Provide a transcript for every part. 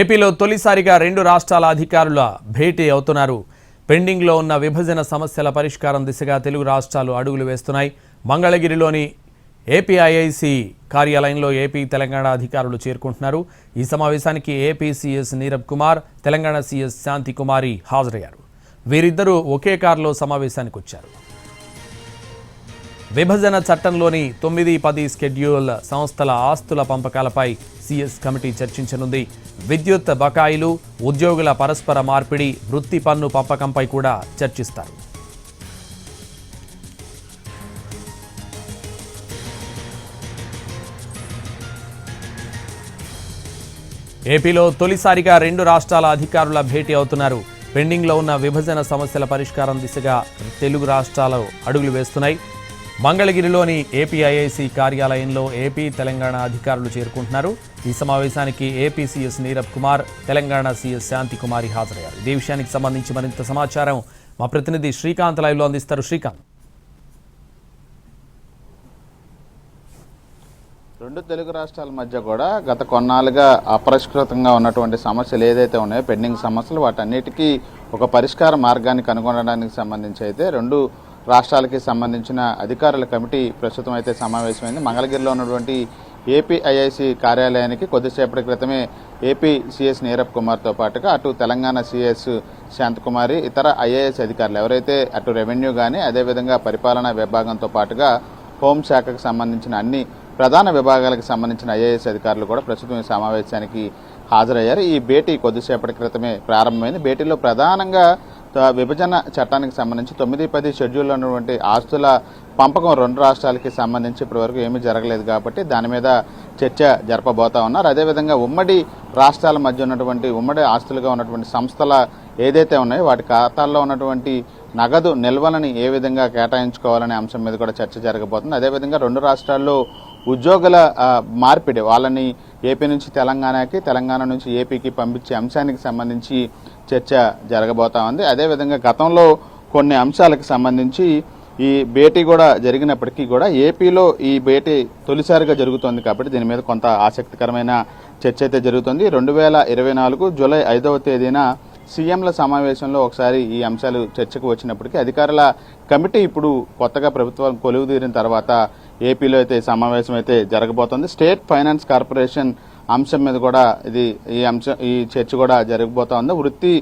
ఏపీలో తొలిసారిగా రెండు రాష్ట్రాల అధికారుల భేటీ అవుతున్నారు. పెండింగ్లో ఉన్న విభజన సమస్యల పరిష్కారం దిశగా తెలుగు రాష్ట్రాలు అడుగులు వేస్తున్నాయి. మంగళగిరిలోని ఏపీఐఐసి కార్యాలయంలో ఏపీ తెలంగాణ అధికారులు చేరుకుంటున్నారు. ఈ సమావేశానికి AP CS Nirabh Kumar Telangana CS Shanti Kumari హాజరయ్యారు. వీరిద్దరూ ఒకే కారులో సమావేశానికి వచ్చారు విభజన చట్టంలోని తొమ్మిది పది స్కెడ్యూల్ సంస్థల ఆస్తుల పంపకాలపై సిఎస్ కమిటీ చర్చించనుంది. విద్యుత్ బకాయిలు ఉద్యోగుల పరస్పర మార్పిడి వృత్తి పన్ను పంపకంపై కూడా చర్చిస్తారు. ఏపీలో తొలిసారిగా రెండు రాష్ట్రాల అధికారుల భేటీ అవుతున్నారు. పెండింగ్లో ఉన్న విభజన సమస్యల పరిష్కారం దిశగా తెలుగు రాష్ట్రాలు అడుగులు వేస్తున్నాయి. మంగళగిరిలోని ఏపీఐఐసి కార్యాలయంలో ఏపీ తెలంగాణ అధికారులు చేరుకుంటున్నారు. ఈ సమావేశానికి AP CS Nirabh Kumar Telangana CS Shanti Kumari హాజరయ్యారు. ఇదే విషయానికి సంబంధించి మరింత సమాచారం మా ప్రతినిధి శ్రీకాంత్ లైవ్లో అందిస్తారు. శ్రీకాంత్. రెండు తెలుగు రాష్ట్రాల మధ్య కూడా గత కొన్నాళ్ళుగా అపరిష్కృతంగా ఉన్నటువంటి సమస్యలు ఏదైతే ఉన్నాయో పెండింగ్ సమస్యలు వాటన్నిటికీ ఒక పరిష్కార మార్గాన్ని కనుగొనడానికి సంబంధించి అయితే రెండు రాష్ట్రాలకి సంబంధించిన అధికారుల కమిటీ ప్రస్తుతం అయితే సమావేశమైంది. మంగళగిరిలో ఉన్నటువంటి ఏపీఐఐసి కార్యాలయానికి కొద్దిసేపటి క్రితమే ఏపీ సిఎస్ నీరబ్ కుమార్తో పాటుగా అటు తెలంగాణ సిఎస్ శాంతకుమారి ఇతర ఐఏఎస్ అధికారులు ఎవరైతే అటు రెవెన్యూ కానీ అదేవిధంగా పరిపాలనా విభాగంతో పాటుగా హోంశాఖకు సంబంధించిన అన్ని ప్రధాన విభాగాలకు సంబంధించిన ఐఏఎస్ అధికారులు కూడా ప్రస్తుతం ఈ సమావేశానికి హాజరయ్యారు. ఈ భేటీ కొద్దిసేపటి క్రితమే ప్రారంభమైంది. భేటీలో ప్రధానంగా విభజన చట్టానికి సంబంధించి తొమ్మిది పది షెడ్యూల్లో ఉన్నటువంటి ఆస్తుల పంపకం రెండు రాష్ట్రాలకి సంబంధించి ఇప్పటివరకు ఏమీ జరగలేదు కాబట్టి దాని మీద చర్చ జరపబోతా ఉన్నారు. అదేవిధంగా ఉమ్మడి రాష్ట్రాల మధ్య ఉన్నటువంటి ఉమ్మడి ఆస్తులుగా ఉన్నటువంటి సంస్థల ఏదైతే ఉన్నాయో వాటి ఖాతాల్లో ఉన్నటువంటి నగదు నిల్వలని ఏ విధంగా కేటాయించుకోవాలనే అంశం మీద కూడా చర్చ జరగబోతుంది. అదేవిధంగా రెండు రాష్ట్రాల్లో ఉద్యోగుల మార్పిడి వాళ్ళని ఏపీ నుంచి తెలంగాణకి తెలంగాణ నుంచి ఏపీకి పంపించే అంశానికి సంబంధించి చర్చ జరగబోతా ఉంది. అదేవిధంగా గతంలో కొన్ని అంశాలకు సంబంధించి ఈ భేటీ కూడా జరిగినప్పటికీ కూడా ఏపీలో ఈ భేటీ తొలిసారిగా జరుగుతోంది కాబట్టి దీని మీద కొంత ఆసక్తికరమైన చర్చ అయితే జరుగుతుంది. రెండు వేల ఇరవై నాలుగు జూలై ఐదవ తేదీన సీఎంల సమావేశంలో ఒకసారి ఈ అంశాలు చర్చకు వచ్చినప్పటికీ అధికారుల కమిటీ ఇప్పుడు కొత్తగా ప్రభుత్వం కొలువుదీరిన తర్వాత ఏపీలో అయితే ఈ సమావేశం అయితే జరగబోతోంది. స్టేట్ ఫైనాన్స్ కార్పొరేషన్ అంశం మీద కూడా ఇది ఈ అంశం ఈ చర్చ కూడా జరగబోతా ఉంది వృత్తి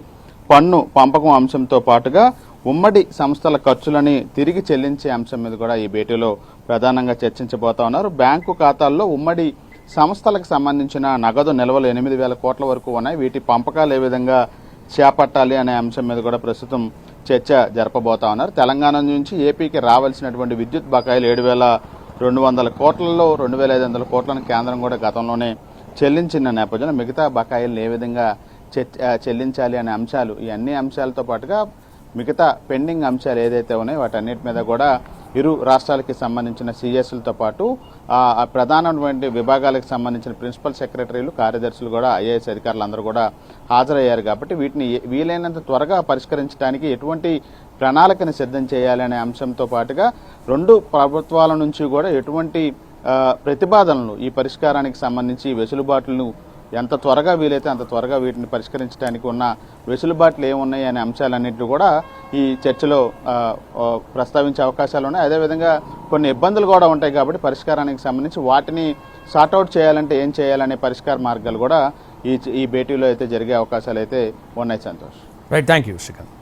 పన్ను పంపకం అంశంతో పాటుగా ఉమ్మడి సంస్థల ఖర్చులని తిరిగి చెల్లించే అంశం మీద కూడా ఈ భేటీలో ప్రధానంగా చర్చించబోతా ఉన్నారు బ్యాంకు ఖాతాల్లో ఉమ్మడి సంస్థలకు సంబంధించిన నగదు నిల్వలు ఎనిమిది వేల కోట్ల వరకు ఉన్నాయి. వీటి పంపకాలు ఏ విధంగా చేపట్టాలి అనే అంశం మీద కూడా ప్రస్తుతం చర్చ జరపబోతా ఉన్నారు తెలంగాణ నుంచి ఏపీకి రావాల్సినటువంటి విద్యుత్ బకాయిలు ఏడు వేల రెండు వందల కోట్లలో రెండు వేల ఐదు వందల కోట్లను కేంద్రం కూడా గతంలోనే చెల్లించిన నేపథ్యంలో మిగతా బకాయిలను ఏ విధంగా చె- చెల్లించాలి అనే అంశాలు ఈ అన్ని అంశాలతో పాటుగా మిగతా పెండింగ్ అంశాలు ఏదైతే ఉన్నాయో వాటన్నిటి మీద కూడా ఇరు రాష్ట్రాలకి సంబంధించిన సిఎస్లతో పాటు ఆ, ప్రధానమైనటువంటి విభాగాలకు సంబంధించిన ప్రిన్సిపల్ సెక్రటరీలు కార్యదర్శులు కూడా ఐఏఎస్ అధికారులు అందరూ కూడా హాజరయ్యారు కాబట్టి వీటిని వీలైనంత త్వరగా పరిష్కరించడానికి ఎటువంటి ప్రణాళికను సిద్ధం చేయాలనే అంశంతో పాటుగా రెండు ప్రభుత్వాల నుంచి కూడా ఎటువంటి ప్రతిపాదనలు ఈ పరిష్కారానికి సంబంధించి వెసులుబాట్లను ఎంత త్వరగా వీలైతే అంత త్వరగా వీటిని పరిష్కరించడానికి ఉన్న వెసులుబాట్లు ఏమున్నాయి అనే అంశాలన్నింటినీ కూడా ఈ చర్చలో ప్రస్తావించే అవకాశాలు ఉన్నాయి. అదేవిధంగా కొన్ని ఇబ్బందులు కూడా ఉంటాయి కాబట్టి పరిష్కారానికి సంబంధించి వాటిని సార్ట్అవుట్ చేయాలంటే ఏం చేయాలనే పరిష్కార మార్గాలు కూడా ఈ ఈ భేటీలో అయితే జరిగే అవకాశాలు అయితే ఉన్నాయి Santosh. Right thank you Srikanth